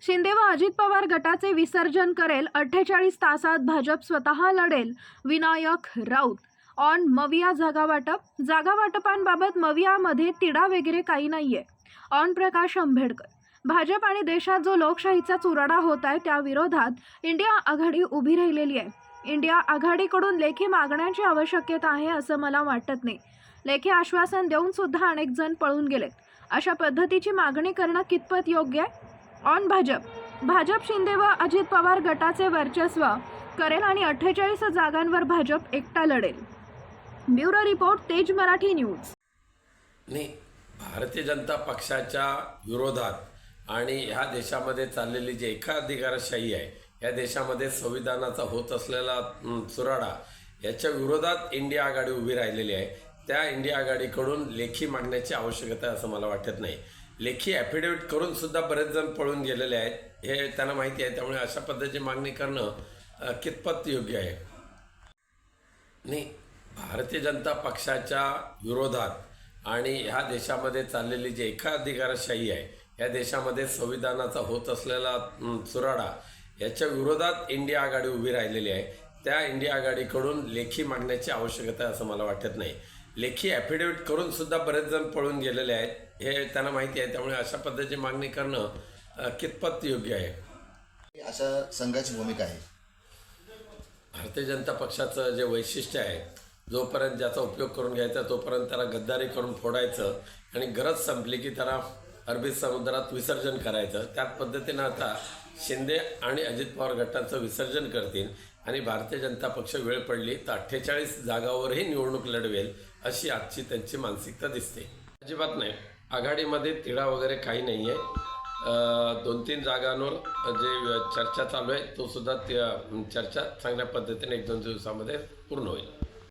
शिंदे व अजित पवार गटाचे विसर्जन करेल अठ्ठेचाळीस तासात भाजप स्वतः लढेल. विनायक राऊत. ऑन मविया जागा वाटप. जागा वाटपांबाबत मवियामध्ये तिडा वगैरे काही नाहीये. ऑन प्रकाश आंबेडकर. भाजप आणि देशात जो लोकशाहीचा चुराडा होत आहे त्या विरोधात इंडिया आघाडी उभी राहिलेली आहे. इंडिया आघाडीकडून लेखी मागण्याची आवश्यकता आहे असं मला वाटत नाही. लेखी आश्वासन देऊन सुद्धा अनेक जण पळून गेलेत. अशा पद्धतीची मागणी करणं कितपत योग्य आहे? ऑन भाजप. भाजप शिंदे व अजित पवार गटाचे वर्चस्व करेल आणि अठ्ठेचाळीस जागांवर भाजप एकटा लढेल. ब्युरो रिपोर्ट तेज मराठी न्यूज. नाही भारतीय जनता पक्षाच्या विरोधात आणि ह्या देशामध्ये चाललेली जी एकाधिकारशाही आहे या देशामध्ये संविधानाचा होत असलेला चुराडा याच्या विरोधात इंडिया आघाडी उभी राहिलेली आहे. त्या इंडिया आघाडीकडून लेखी मागण्याची आवश्यकता आहे असं मला वाटत नाही. लेखी ॲफिडेविट करून सुद्धा बरेच जण पळून गेलेले आहेत. हे त्यांना माहिती आहे त्यामुळे अशा पद्धतीची मागणी करणं कितपत योग्य आहे? नाही भारतीय जनता पक्षाच्या विरोधात आणि ह्या देशामध्ये चाललेली जी एकाधिकारशाही आहे या देशामध्ये संविधानाचा होत असलेला चुराडा याच्या विरोधात इंडिया आघाडी उभी राहिलेली आहे. त्या इंडिया आघाडीकडून लेखी मागण्याची आवश्यकता आहे असं मला वाटत नाही. लेखी ॲफिडेव्हिट करून सुद्धा बरेच जण पळून गेलेले आहेत. हे त्यांना माहिती आहे त्यामुळे अशा पद्धतीची मागणी करणं कितपत योग्य आहे? अशा संघाची भूमिका आहे. भारतीय जनता पक्षाचं जे वैशिष्ट्य आहे जोपर्यंत ज्याचा उपयोग करून घ्यायचा तोपर्यंत त्याला गद्दारी करून फोडायचं आणि गरज संपली की त्याला अरबी समुद्रात विसर्जन करायचं. त्याच पद्धतीनं आता शिंदे आणि अजित पवार गटाचं विसर्जन करतील आणि भारतीय जनता पक्ष वेळ पडली तर अठ्ठेचाळीस जागावरही निवडणूक लढवेल. अशी आजची त्यांची मानसिकता दिसते. अजिबात नाही. आघाडीमध्ये तिढा वगैरे काही नाही आहे दोन तीन जागांवर जे चर्चा चालू आहे तो सुद्धा त्या चर्चा चांगल्या पद्धतीने एक दोन दिवसामध्ये पूर्ण होईल.